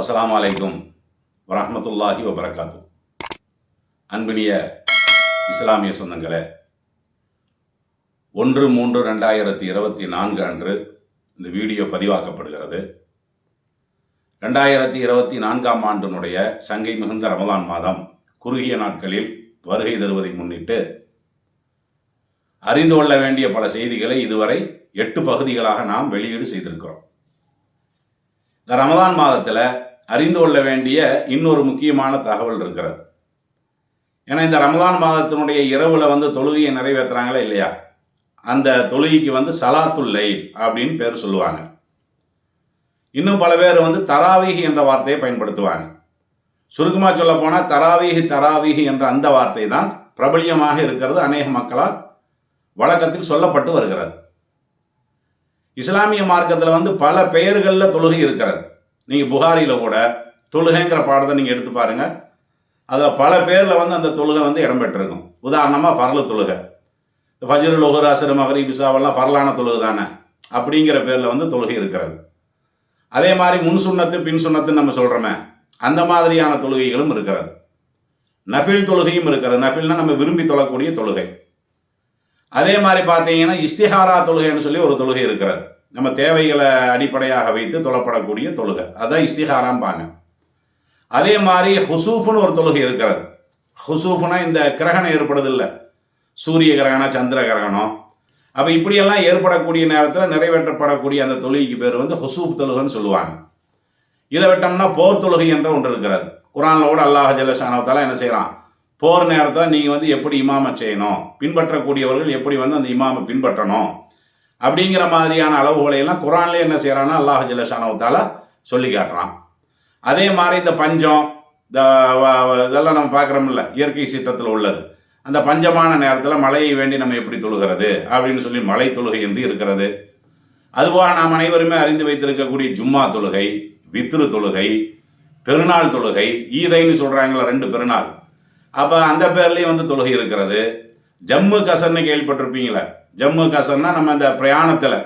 அஸ்லாம் வலைக்கும் வரமத்துல்லாஹி வபரகாத்து அன்பினிய இஸ்லாமிய சொந்தங்களே ஒன்று மூன்று ரெண்டாயிரத்தி இருபத்தி நான்கு அன்று இந்த வீடியோ பதிவாக்கப்படுகிறது. ரெண்டாயிரத்தி இருபத்தி நான்காம் ஆண்டினுடைய சங்கை மிகுந்த ரமதான் மாதம் குறுகிய நாட்களில் வருகை தருவதை முன்னிட்டு அறிந்து கொள்ள வேண்டிய பல செய்திகளை இதுவரை எட்டு பகுதிகளாக நாம் வெளியீடு செய்திருக்கிறோம். இந்த ரமதான் மாதத்தில் அறிந்து கொள்ள வேண்டிய இன்னொரு முக்கியமான தகவல் இருக்கிறது. ஏன்னா இந்த ரமதான் மாதத்தினுடைய இரவில் வந்து தொழுகையை நிறைவேற்றுறாங்களா இல்லையா? அந்த தொழுகைக்கு வந்து சலாத்துல்லை அப்படின்னு பேர் சொல்லுவாங்க. இன்னும் பல பேர் வந்து தராவீஹி என்ற வார்த்தையை பயன்படுத்துவாங்க. சுருக்கமாக சொல்ல போனால் தராவீஹி என்ற அந்த வார்த்தை தான் பிரபலியமாக இருக்கிறது அநேக மக்களால் வழக்கத்தில் சொல்லப்பட்டு வருகிறது. இஸ்லாமிய மார்க்கத்தில் வந்து பல பெயர்களில் தொழுகை இருக்கிறது. நீங்கள் புகாரியில் கூட தொழுகைங்கிற பாடத்தை நீங்கள் எடுத்து பாருங்க. அதில் பல பேரில் வந்து அந்த தொழுகை வந்து இடம்பெற்றிருக்கும் உதாரணமாக ஃபர்லு தொழுகை. ஃபஜ்ரு லோகராசர் மகரி பிசாவெல்லாம் ஃபர்லான தொழுகை தானே? அப்படிங்கிற பேரில் வந்து தொழுகை இருக்கிறது. அதே மாதிரி முன் சுண்ணத்து பின் சுண்ணத்துன்னு நம்ம சொல்கிறோமே அந்த மாதிரியான தொழுகைகளும் இருக்கிறது. நஃபில் தொழுகையும் இருக்கிறது. நஃபில்னா நம்ம விரும்பி தொழக்கூடிய தொழுகை. அதே மாதிரி பார்த்தீங்கன்னா இஸ்திஹாரா தொழுகைன்னு சொல்லி ஒரு தொழுகை இருக்கிறது. நம்ம தேவைகளை அடிப்படையாக வைத்து தொழப்படக்கூடிய தொழுகை. அதான் இஸ்திகாராம்பாங்க அதே மாதிரி ஹுசூஃப்னு ஒரு தொழுகை இருக்கிறது. ஹுசூஃப்னா இந்த கிரகணம் ஏற்படுதில்லை. சூரிய கிரகணம் சந்திர கிரகணம். அப்போ இப்படியெல்லாம் ஏற்படக்கூடிய நேரத்தில் நிறைவேற்றப்படக்கூடிய அந்த தொழுகைக்கு பேர் வந்து ஹுசூஃப் தொழுகைன்னு சொல்லுவாங்க. இதை விட்டோம்னா போர் தொழுகை என்ற ஒன்று இருக்கிறது. குரானில் கூட அல்லாஹ் ஜல்லஷானவத்தால என்ன செய்கிறான் போர் நேரத்தில் நீங்கள் வந்து எப்படி இமாமை செய்யணும்? பின்பற்றக்கூடியவர்கள் எப்படி வந்து அந்த இமாமை பின்பற்றணும்? அப்படிங்கிற மாதிரியான அளவுகளை எல்லாம் குரான்ல என்ன செய்கிறான்னா அல்லாஹ் ஜல்லஷானவத்தால சொல்லி காட்டுறான். அதே மாதிரி இந்த பஞ்சம் இந்த இதெல்லாம் நம்ம பார்க்குறோம்ல இயற்கை சீற்றத்தில் உள்ளது. அந்த பஞ்சமான நேரத்தில் மழையை வேண்டி நம்ம எப்படி தொழுகிறது? அப்படின்னு சொல்லி மலை தொழுகை என்று இருக்கிறது. அதுவாக நாம் அனைவருமே அறிந்து வைத்திருக்கக்கூடிய ஜும்மா தொழுகை வித்ரு தொழுகை பெருநாள் தொழுகை ஈதைன்னு சொல்கிறாங்களா ரெண்டு பெருநாள். அப்போ அந்த பேர்லேயும் வந்து தொழுகை இருக்கிறது. ஜம்மு கசன்னு கேள்விப்பட்டிருப்பீங்களே? ஜம்மு கசர்னா நம்ம அந்த பிரயாணத்தில்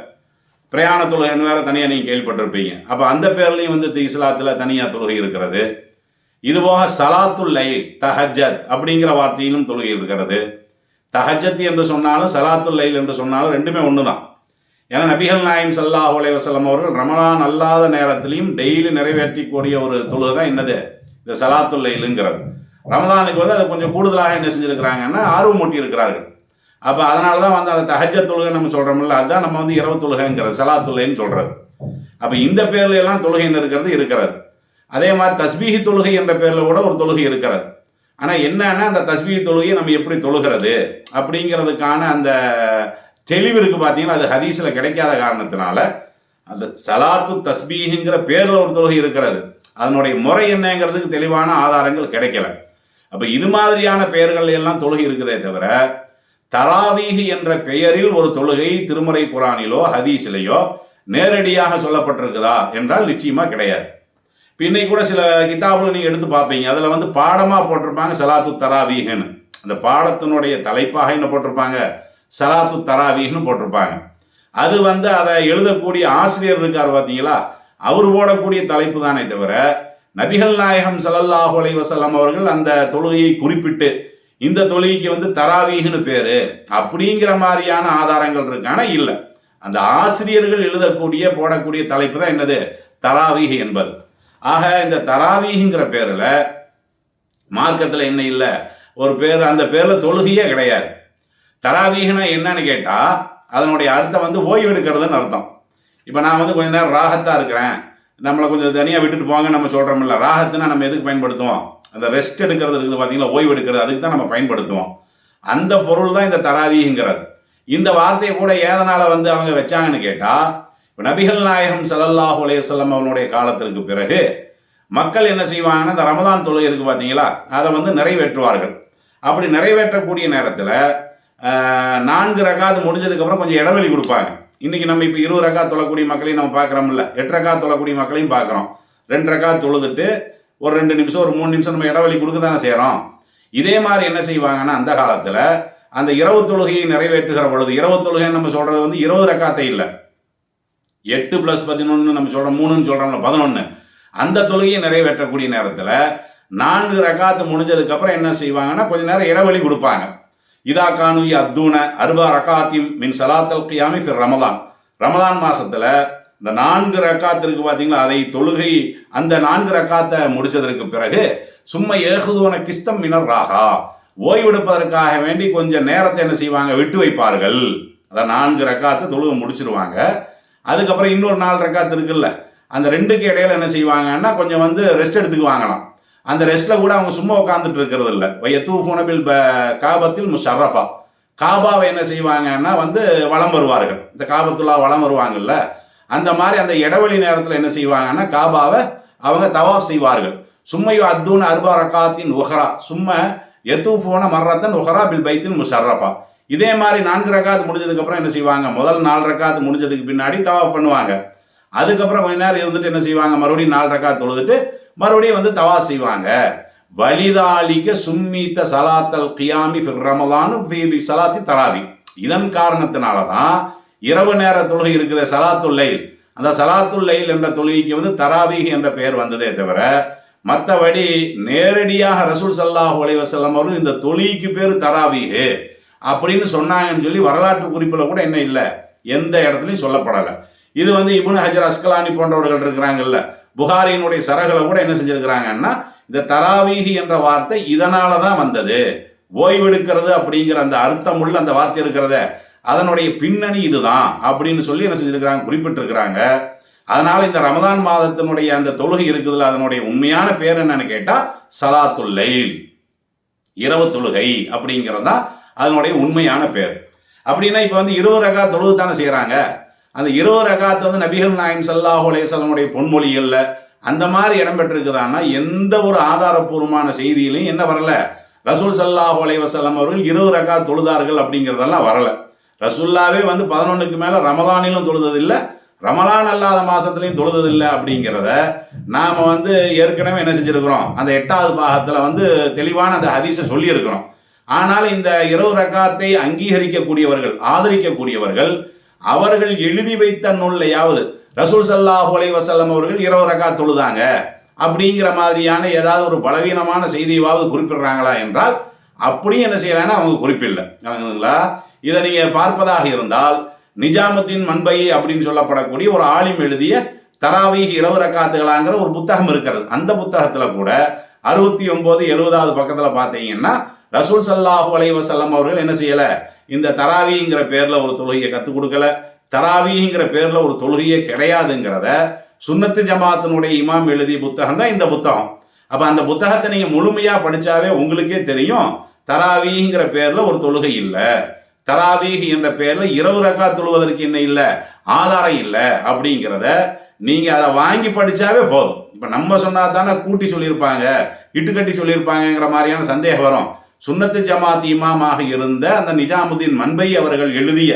பிரயாண தொழுகைன்னு வேறு தனியாக நீங்கள் கேள்விப்பட்டிருப்பீங்க. அப்போ அந்த பேர்லேயும் வந்து இஸ்லாத்தில் தனியாக தொழுகை இருக்கிறது. இதுபோக சலாத்துல் லைல் தஹஜத் அப்படிங்கிற வார்த்தையிலும் தொழுகை இருக்கிறது. தஹஜத் என்று சொன்னாலும் சலாத்துல் லைல் என்று சொன்னாலும் ரெண்டுமே ஒன்று தான் ஏன்னா நபிகள் நாயம் ஸல்லல்லாஹு உலைவசலம் அவர்கள் ரமலான் அல்லாத நேரத்திலையும் டெய்லி நிறைவேற்றக்கூடிய ஒரு தொழுகை தான் என்னது? இந்த சலாத்துல்லைலுங்கிறது ரமதானுக்கு வந்து அதை கொஞ்சம் கூடுதலாக என்ன செஞ்சுருக்கிறாங்கன்னா ஆர்வம் மூட்டி இருக்கிறார்கள் அப்போ அதனால தான் வந்து அந்த தகஜ தொழுகை நம்ம சொல்கிறோம்ல அதுதான் நம்ம வந்து இரவு தொழுகைங்கிறது தொழுகைன்னு சொல்கிறது அப்போ இந்த பேர்ல எல்லாம் தொழுகைன்னு இருக்கிறது இருக்கிறது. அதே மாதிரி தஸ்பீகி தொழுகை என்ற பேரில் கூட ஒரு தொழுகை இருக்கிறது. ஆனால் என்னன்னா அந்த தஸ்பீகி தொழுகையை நம்ம எப்படி தொழுகிறது அப்படிங்கிறதுக்கான அந்த தெளிவு இருக்குது பார்த்தீங்கன்னா அது ஹதீஸில் கிடைக்காத காரணத்தினால அந்த சலாத்து தஸ்பீகிங்கிற பேரில் ஒரு தொழுகை இருக்கிறது. அதனுடைய முறை என்னங்கிறதுக்கு தெளிவான ஆதாரங்கள் கிடைக்கல. அப்போ இது மாதிரியான பெயர்கள் எல்லாம் தொழுகை இருக்குதே தவிர தராவீஹ் என்ற பெயரில் ஒரு தொழுகை திருமறை குரானிலோ ஹதீஸிலேயோ நேரடியாக சொல்லப்பட்டிருக்குதா என்றால் நிச்சயமாக கிடையாது. பின்னை கூட சில கிதாபுல நீங்கள் எடுத்து பார்ப்பீங்க. அதில் வந்து பாடமாக போட்டிருப்பாங்க சலாத்து தராவீகன்னு அந்த பாடத்தினுடைய தலைப்பாக என்ன போட்டிருப்பாங்க? சலாத்து தராவீகன்னு போட்டிருப்பாங்க. அது வந்து அதை எழுதக்கூடிய ஆசிரியர் இருக்கார் பார்த்தீங்களா? அவர் போடக்கூடிய தலைப்பு தானே தவிர நபிகள் நாயகம் சலல்லாஹு அலைஹி அவர்கள் அந்த தொழுகையை குறிப்பிட்டு இந்த தொழுகைக்கு வந்து தராவீகன்னு பேரு. அப்படிங்கிற மாதிரியான ஆதாரங்கள் இருக்கான இல்லை. அந்த ஆசிரியர்கள் எழுதக்கூடிய போடக்கூடிய தலைப்பு தான் என்னது? தராவீக என்பது. ஆக இந்த தராவீகிங்கிற பேரில் மார்க்கத்தில் என்ன இல்லை? ஒரு பேர் அந்த பேரில் தொழுகையே கிடையாது. தராவீகனா என்னன்னு கேட்டால் அதனுடைய அர்த்தம் வந்து ஓய்வு எடுக்கிறதுன்னு அர்த்தம். இப்போ நான் வந்து கொஞ்ச நேரம் ராகத்தாக இருக்கிறேன். நம்மளை கொஞ்சம் தனியாக விட்டுட்டு போங்க நம்ம சொல்கிறோம்ல ராகத்துனா நம்ம எதுக்கு பயன்படுத்துவோம்? அந்த ரெஸ்ட் எடுக்கிறது இருக்குது பார்த்தீங்களா ஓய்வு எடுக்கிறது அதுக்கு தான் நம்ம பயன்படுத்துவோம். அந்த பொருள் தான் இந்த தராவிங்கிறது. இந்த வார்த்தையை கூட ஏதனால் வந்து அவங்க வச்சாங்கன்னு கேட்டால் இப்போ நபிகள் நாயகம் ஸல்லல்லாஹு அலைஹி அவனுடைய காலத்திற்கு பிறகு மக்கள் என்ன செய்வாங்கன்னா இந்த ரமதான் தொழுகை இருக்குது பார்த்தீங்களா அதை வந்து நிறைவேற்றுவார்கள். அப்படி நிறைவேற்றக்கூடிய நேரத்தில் நான்கு ரகாது முடிஞ்சதுக்கப்புறம் கொஞ்சம் இடைவெளி கொடுப்பாங்க. இன்றைக்கி நம்ம இப்போ இருபது ரகா தொழக்கூடிய மக்களையும் நம்ம பார்க்குறோம்ல. எட்டு ரகா தொழக்கூடிய மக்களையும் பார்க்குறோம். ரெண்டு ரகா தொழுதுட்டு ஒரு ரெண்டு நிமிஷம் ஒரு மூணு நிமிஷம் நம்ம இடைவெளி கொடுக்க தானே செய்கிறோம் இதே மாதிரி என்ன செய்வாங்கன்னா அந்த காலத்தில் அந்த இரவு தொழுகையை நிறைவேற்றுகிற பொழுது இரவு தொழுகைன்னு நம்ம சொல்கிறது வந்து இருபது ரக்காத்தை இல்லை. எட்டு ப்ளஸ் பதினொன்று நம்ம சொல்கிறோம் மூணுன்னு சொல்கிறோம்ல பதினொன்று அந்த தொழுகையை நிறைவேற்றக்கூடிய நேரத்தில் நான்கு ரகாத்து முடிஞ்சதுக்கப்புறம் என்ன செய்வாங்கன்னா கொஞ்ச நேரம் இடைவெளி கொடுப்பாங்க. இதா கானு அத்தூன அருபா ரகாத்தியும் மின் சலாத்தல் கியாமி ஃபிர் ரமதான். ரமலான் இந்த நான்கு ரக்காத்திற்கு பார்த்தீங்களா அதை தொழுகை அந்த நான்கு ரக்காத்தை முடிச்சதற்கு பிறகு சும்மா ஏகுதுவன கிஸ்தம் மினர் ராகா ஓய்வெடுப்பதற்காக வேண்டி கொஞ்சம் நேரத்தை என்ன செய்வாங்க விட்டு வைப்பார்கள். அதான் நான்கு ரக்காத்தை தொழுகை முடிச்சிருவாங்க. அதுக்கப்புறம் இன்னொரு நாலு ரக்காத்து இருக்குல்ல அந்த ரெண்டுக்கு இடையில என்ன செய்வாங்கன்னா கொஞ்சம் வந்து ரெஸ்ட் எடுத்துக்கு வாங்கலாம். அந்த ரெஸ்ட்டில் கூட அவங்க சும்மா உட்காந்துட்டு இருக்கிறது இல்லை. வையத்தூ ஃபோனபில் காபத்தில் முஷரஃபா காபாவை என்ன செய்வாங்கன்னா வந்து வலம் வருவார்கள். இந்த காபத்துல்லா வலம் வருவாங்கல்ல அந்த மாதிரி அந்த இடைவெளி நேரத்தில் என்ன செய்வாங்கன்னா காபாவை அவங்க தவாப் செய்வார்கள். சும்மையோ அத்தூன் அர்பா ரக்காத்தின் உஹரா. சும்மா எத்தூஃபோன மர்ரத்தன் உஹரா பில் பைத்தின் முஷர்ரஃபா. இதே மாதிரி நான்கு ரக்காத்து முடிஞ்சதுக்கப்புறம் என்ன செய்வாங்க? முதல் நாலு ரக்காத்து முடிஞ்சதுக்கு பின்னாடி தவாப் பண்ணுவாங்க. அதுக்கப்புறம் கொஞ்ச நேரம் இருந்துட்டு என்ன செய்வாங்க? மறுபடியும் நாலு ரக்காத்து தொழுதுட்டு மறுபடியும் வந்து தவா செய்வாங்க. வலிதாலிக சும்மீத்த சலாத்தல் கியாமி ஃபிர் ரமலானு ஃபீபி சலாத்தி தராவி. இதன் காரணத்தினால தான் இரவு நேர தொழுகை இருக்கிற சலாத்துல் லைல். அந்த சலாத்துல் லைல் என்ற தொழுகைக்கு வந்து தராவீஹ் என்ற பெயர் வந்ததே தவிர மற்றபடி நேரடியாக ரசூல் சல்லாஹ் உலைவசல்லம் அவர்கள் இந்த தொழுகைக்கு பேர் தராவீஹு அப்படின்னு சொன்னாங்கன்னு சொல்லி வரலாற்று குறிப்பில் கூட என்ன இல்லை எந்த இடத்துலையும் சொல்லப்படலை. இது வந்து இபுன் ஹஜர் அஸ்கலானி போன்றவர்கள் இருக்கிறாங்கல்ல புகாரியினுடைய சரகளை கூட என்ன செஞ்சுருக்கிறாங்கன்னா இந்த தராவீஹி என்ற வார்த்தை இதனால தான் வந்தது. ஓய்வெடுக்கிறது அப்படிங்கிற அந்த அர்த்தம் உள்ள அந்த வார்த்தை இருக்கிறத அதனுடைய பின்னணி இதுதான் அப்படின்னு சொல்லி என்ன செஞ்சிருக்கிறாங்க குறிப்பிட்டிருக்கிறாங்க. அதனால் இந்த ரமதான் மாதத்தினுடைய அந்த தொழுகை இருக்குதுல்ல அதனுடைய உண்மையான பேர் என்னன்னு கேட்டால் சலாத்துல் லைல். இரவு தொழுகை அப்படிங்கிறது தான் அதனுடைய உண்மையான பேர். அப்படின்னா இப்போ வந்து இருபது ரகா தொழுகு தானே செய்கிறாங்க அந்த இருபது ரகாத்து வந்து நபிகள் நாயம் சல்லாஹூ அலையசல்லமுடைய பொன்மொழிகளில் அந்த மாதிரி இடம்பெற்றிருக்குதான்னா எந்த ஒரு ஆதாரபூர்வமான செய்தியிலையும் என்ன வரல. ரசூல் சல்லாஹூ அலைவசல்லம் அவர்கள் இருபது ரகா தொழுதார்கள் அப்படிங்கிறதெல்லாம் வரலை. ரசுல்லாவே வந்து பதினொன்றுக்கு மேலே ரமதானிலும் தொழுததில்லை. ரமலான் அல்லாத மாதத்துலையும் தொழுததில்லை அப்படிங்கிறத நாம் வந்து ஏற்கனவே என்ன செஞ்சுருக்கிறோம்? அந்த எட்டாவது பாகத்தில் வந்து தெளிவான அந்த ஹதீஸை சொல்லியிருக்கிறோம். ஆனால் இந்த இரவு ரகாத்தை அங்கீகரிக்கக்கூடியவர்கள் ஆதரிக்கக்கூடியவர்கள் அவர்கள் எழுதி வைத்த நூல்லையாவது ரசூல் சல்லாஹ் உலை வசல்லம் அவர்கள் இரவு ரகா தொழுதாங்க அப்படிங்கிற மாதிரியான ஏதாவது ஒரு பலவீனமான செய்தியாவது குறிப்பிடுறாங்களா என்றால் அப்படியும் என்ன செய்யலாம்னா அவங்க குறிப்பில்லை விளங்குதுங்களா? இதை நீங்கள் பார்ப்பதாக இருந்தால் நிஜாமுத்தீன் மண்பை அப்படின்னு சொல்லப்படக்கூடிய ஒரு ஆலிம் எழுதிய தராவீக இரவு ரக்காத்துகளாங்கிற ஒரு புத்தகம் இருக்கிறது. அந்த புத்தகத்தில் கூட அறுபத்தி ஒன்பது எழுபதாவது பக்கத்தில் பார்த்தீங்கன்னா ரசூல் சல்லாஹு அலைவசல்லம் அவர்கள் என்ன செய்யலை? இந்த தராவிங்கிற பேரில் ஒரு தொழுகையை கற்றுக் கொடுக்கல. தராவிங்கிற பேரில் ஒரு தொழுகையே கிடையாதுங்கிறத சுன்னத்து ஜமாத்தினுடைய இமாம் எழுதிய புத்தகம் தான் இந்த புத்தகம். அப்போ அந்த புத்தகத்தை நீங்கள் முழுமையாக படித்தாவே உங்களுக்கே தெரியும் தராவீங்கிற பேரில் ஒரு தொழுகை இல்லை. தராவீஹ் என்ற பெயரில் இரவு ரக்கா தொழுவதற்கு என்ன இல்லை? ஆதாரம் இல்லை. அப்படிங்கிறத நீங்கள் அதை வாங்கி படித்தாவே போதும். இப்போ நம்ம சொன்னால் தானே கூட்டி சொல்லியிருப்பாங்க இட்டுக்கட்டி சொல்லியிருப்பாங்கங்கிற மாதிரியான சந்தேகம் வரும். சுன்னத்து ஜமாத் இமாமாக இருந்த அந்த நிஜாமுதீன் மண்பை அவர்கள் எழுதிய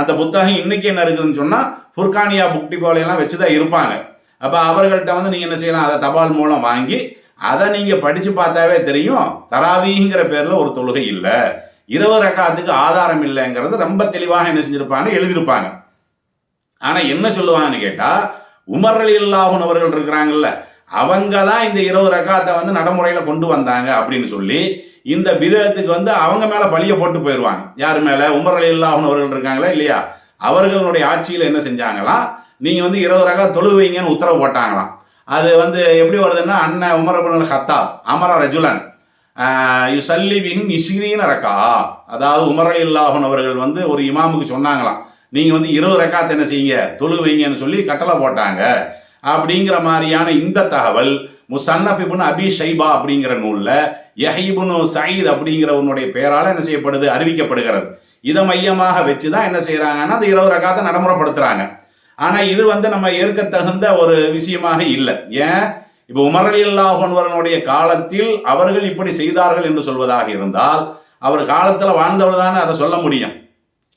அந்த புத்தகம் இன்னைக்கு என்ன இருக்குதுன்னு சொன்னால் ஃபுர்கானியா புக்டி போலையெல்லாம் வச்சு தான் இருப்பாங்க. அப்போ அவர்கள்ட்ட வந்து நீங்கள் என்ன செய்யலாம்? அதை தபால் மூலம் வாங்கி அதை நீங்கள் படித்து பார்த்தாவே தெரியும். தராவிங்கிற பேரில் ஒரு தொழுகை இல்லை. இருபது ரக்காத்துக்கு ஆதாரம் இல்லைங்கிறது ரொம்ப தெளிவாக என்ன செஞ்சிருப்பாங்க எழுதியிருப்பாங்க. ஆனால் என்ன சொல்லுவாங்கன்னு கேட்டால் உமர் அலி அவர்கள் இருக்கிறாங்கல்ல அவங்க தான் இந்த இரவு ரக்காத்தை வந்து நடைமுறையில் கொண்டு வந்தாங்க அப்படின்னு சொல்லி இந்த விதத்துக்கு வந்து அவங்க மேலே பழிய போட்டு போயிடுவாங்க யார் மேலே? உமர் அலி அவர்கள் இருக்காங்களா இல்லையா? அவர்களுடைய ஆட்சியில் என்ன செஞ்சாங்களாம் நீங்கள் வந்து இருபது ரகா தொழுவீங்கன்னு உத்தரவு போட்டாங்களாம். அது வந்து எப்படி வருதுன்னா அண்ணன் உமர் ஹத்தாப் அமர ரஜுலன் யு சல்லி இஸ்ரீன ரக்கா. அதாவது உமரலி இல்லாஹன் அவர்கள் வந்து ஒரு இமாமுக்கு சொன்னாங்களாம் நீங்கள் வந்து இருபது ரக்காத்தை என்ன செய்யுங்க? தொழுவீங்கன்னு சொல்லி கட்டளை போட்டாங்க. அப்படிங்கிற மாதிரியான இந்த தகவல் முசன்னஃப் அபி ஷைபா அப்படிங்கிற நூலில் யஹிபுனு சயீத் அப்படிங்கிறவனுடைய பெயரால் என்ன செய்யப்படுது? அறிவிக்கப்படுகிறது. இதை மையமாக வச்சு தான் என்ன செய்கிறாங்கன்னா அந்த இருபது ரக்காத்தை நடைமுறைப்படுத்துகிறாங்க ஆனால் இது வந்து நம்ம ஏற்க தகுந்த ஒரு விஷயமாக இல்லை. ஏன்? இப்போ உமர் அலி அல்லாஹன்வரனுடைய காலத்தில் அவர்கள் இப்படி செய்தார்கள் என்று சொல்வதாக இருந்தால் அவர் காலத்தில் வாழ்ந்தவர் தானே அதை சொல்ல முடியும்.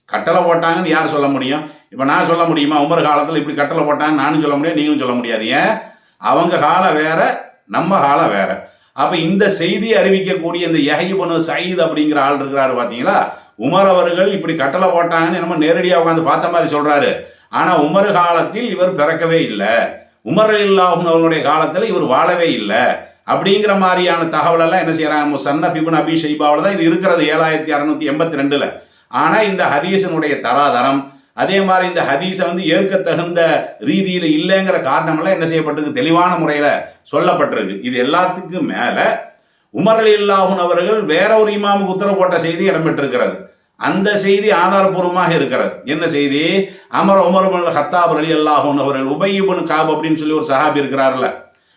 கட்டளை போட்டாங்கன்னு யார் சொல்ல முடியும்? இப்போ நான் சொல்ல முடியுமா? உமர் காலத்தில் இப்படி கட்டளை போட்டாங்க நானும் சொல்ல முடியும் நீங்களும் சொல்ல முடியாது. ஏன்? அவங்க காலம் வேற நம்ம காலம் வேற. அப்போ இந்த செய்தி அறிவிக்கக்கூடிய இந்த யஹிபனு சயீத் அப்படிங்கிற ஆள் இருக்கிறாரு பார்த்தீங்களா உமர் அவர்கள் இப்படி கட்டளை போட்டாங்கன்னு நம்ம நேரடியாக உட்காந்து பார்த்த மாதிரி சொல்கிறாரு ஆனால் உமர் காலத்தில் இவர் பிறக்கவே இல்லை. உமர் அலில்லாஹும் அவர்களுடைய காலத்தில் இவர் வாழவே இல்லை. அப்படிங்கிற மாதிரியான தகவலெல்லாம் என்ன செய்கிறாங்க முசன்னஃப் இப்னு அபி ஷைபாவில் தான் இது இருக்கிறது ஏழாயிரத்தி அறநூற்றி எண்பத்தி ரெண்டில். ஆனால் இந்த ஹதீசனுடைய தராதரம் அதே மாதிரி இந்த ஹதீஸை வந்து ஏற்க தகுந்த ரீதியில் இல்லைங்கிற காரணமெல்லாம் என்ன செய்யப்பட்டிருக்கு? தெளிவான முறையில் சொல்லப்பட்டிருக்கு. இது எல்லாத்துக்கும் மேலே உமர் அலி அல்லாஹூன் அவர்கள் வேற ஒரு இமாமுக்கு உத்தரவு போட்ட செய்தி இடம்பெற்றிருக்கிறது. அந்த செய்தி ஆதாரபூர்வமாக இருக்கிறது. என்ன செய்தி? அமர் உமர் ஹத்தாப் அலி அல்லாஹூன் அவர்கள் உபயிபுன் காப் அப்படின்னு சொல்லி ஒரு சஹாபி இருக்கிறார்ல.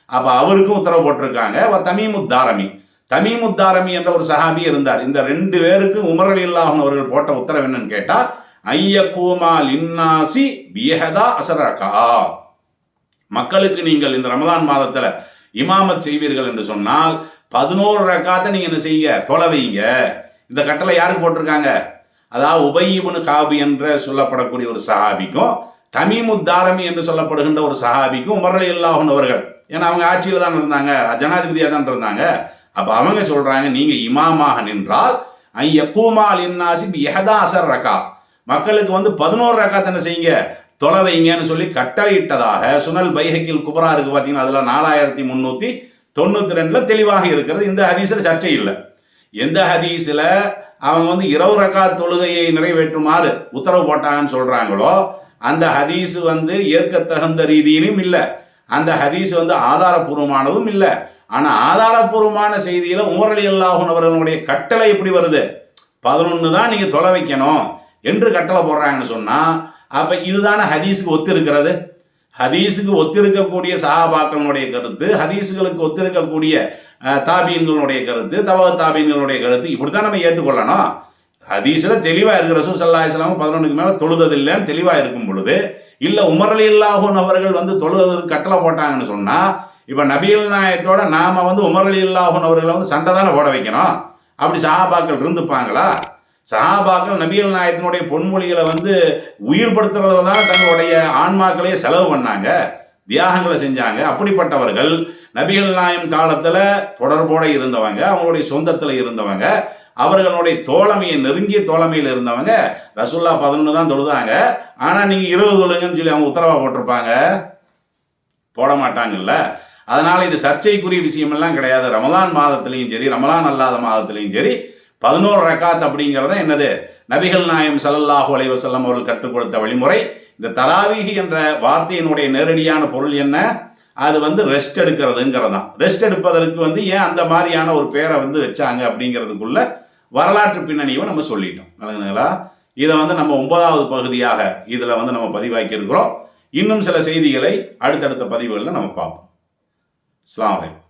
அப்போ அவருக்கும் உத்தரவு போட்டிருக்காங்க. அவ தமீமுத்தாரமி தமீமுத்தாரமி என்ற ஒரு சஹாபி இருந்தார். இந்த ரெண்டு பேருக்கு உமர் அலி அல்லாஹூன் அவர்கள் போட்ட உத்தரவு என்னன்னு கேட்டால் ஐயக்கூமா லின்னாசி பியஹதா அசரகா. மக்களுக்கு நீங்கள் இந்த ரமதான் மாதத்தில் இமாமத் செய்வீர்கள் என்று சொன்னால் பதினோரு ரக்காத்தை நீங்கள் என்ன செய்ய தொலை வைங்க. இந்த கட்டளை யாருக்கு போட்டிருக்காங்க? அதாவது உபயிபுனு காபு என்று சொல்லப்படக்கூடிய ஒரு சஹாபிக்கும் தமிமுத்தாரமி என்று சொல்லப்படுகின்ற ஒரு சஹாபிக்கும் உமரலி இல்லாஹன் அவர்கள். ஏன்னா அவங்க ஆட்சியில் தான் இருந்தாங்க ஜனாதிபதியாக தான் இருந்தாங்க. அப்போ அவங்க சொல்கிறாங்க நீங்கள் இமாமாக நின்றால் ஐ யக்கூமால் இன்னாசி எஹதா அசர் ரக்கா. மக்களுக்கு வந்து பதினோரு ரக்காத் என்ன செய்யுங்க தொலை வைங்கன்னு சொல்லி கட்டளையிட்டதாக சுனல் பைஹக்கில் குபரா இருக்கு பார்த்தீங்கன்னா அதில் நாலாயிரத்தி முந்நூற்றி தொண்ணூற்றி ரெண்டில் தெளிவாக இருக்கிறது. இந்த ஹதீஸில் சர்ச்சை இல்லை. எந்த ஹதீஸில் அவங்க வந்து இரவு ரக்கா தொழுகையை நிறைவேற்றுமாறு உத்தரவு போட்டாங்கன்னு சொல்கிறாங்களோ அந்த ஹதீஸ் வந்து ஏற்கத்தகுந்த ரீதியிலும் இல்லை. அந்த ஹதீஸ் வந்து ஆதாரபூர்வமானதும் இல்லை. ஆனால் ஆதாரபூர்வமான செய்தியில் உமர் அலி அல்லாஹூன் அவர்களுடைய கட்டளை எப்படி வருது? பதினொன்று தான் நீங்கள் தொலை வைக்கணும் என்று கட்டளை போடுறாங்கன்னு சொன்னால் அப்போ இதுதானே ஹதீஸுக்கு ஒத்து இருக்கிறது ஹதீஸுக்கு ஒத்திருக்கக்கூடிய சஹாபாக்களுடைய கருத்து ஹதீஸுகளுக்கு ஒத்திருக்கக்கூடிய தாபீன்களுடைய கருத்து தவ தாபீன்களுடைய கருத்து இப்படி தான் நம்ம ஏற்றுக்கொள்ளணும். ஹதீஸில் தெளிவாக இருக்கிற ரசூல் சல்லா இஸ்லாமும் பதினொன்றுக்கு மேலே தொழுததில்லைன்னு தெளிவாக இருக்கும் பொழுது இல்லை உமரலி இல்லாஹூன் அவர்கள் வந்து தொழுதற்கு கட்டளை போட்டாங்கன்னு சொன்னால் இப்போ நபிகள் நாயத்தோட நாம் வந்து உமரலி இல்லாஹூன் அவர்களை வந்து சண்டை தானே போட வைக்கணும். அப்படி சஹாபாக்கள் இருந்துப்பாங்களா? சஹாபாக்கள் நபிகள் நாயத்தினுடைய பொன்மொழிகளை வந்து உயிர்படுத்துறதுல தான் தங்களுடைய ஆன்மாக்களையே செலவு பண்ணாங்க. தியாகங்களை செஞ்சாங்க. அப்படிப்பட்டவர்கள் நபிகள் நாயம் காலத்தில் தொடர்போடு இருந்தவங்க அவங்களுடைய சொந்தத்தில் இருந்தவங்க அவர்களுடைய தோழமையை நெருங்கிய தோழமையில் இருந்தவங்க ரசுல்லா பதினொன்று தான் தொழுதாங்க. ஆனால் நீங்கள் இருபது தொழுங்கன்னு சொல்லி அவங்க உத்தரவாக போட்டிருப்பாங்க. போட மாட்டாங்கல்ல. அதனால் இது சர்ச்சைக்குரிய விஷயமெல்லாம் கிடையாது. ரமலான் மாதத்துலேயும் சரி ரமலான் அல்லாத மாதத்துலேயும் சரி பதினோரு ரக்காத் அப்படிங்கிறத என்னது? நபிகள் நாயம் சல்லல்லாஹு அலைவசல்லம் அவர்கள் கற்றுக் கொடுத்த வழிமுறை. இந்த தராவீகி என்ற வார்த்தையினுடைய நேரடியான பொருள் என்ன? அது வந்து ரெஸ்ட் எடுக்கிறதுங்கிறது தான் ரெஸ்ட் எடுப்பதற்கு வந்து ஏன் அந்த மாதிரியான ஒரு பேரை வந்து வச்சாங்க அப்படிங்கிறதுக்குள்ள வரலாற்று பின்னணியை நம்ம சொல்லிட்டோம். நல்லதுங்களா இதை வந்து நம்ம ஒன்பதாவது பகுதியாக இதில் வந்து நம்ம பதிவாக்கி இருக்கிறோம் இன்னும் சில செய்திகளை அடுத்தடுத்த பதிவுகளில் நம்ம பார்ப்போம். அஸ்லாம் வலைக்கம்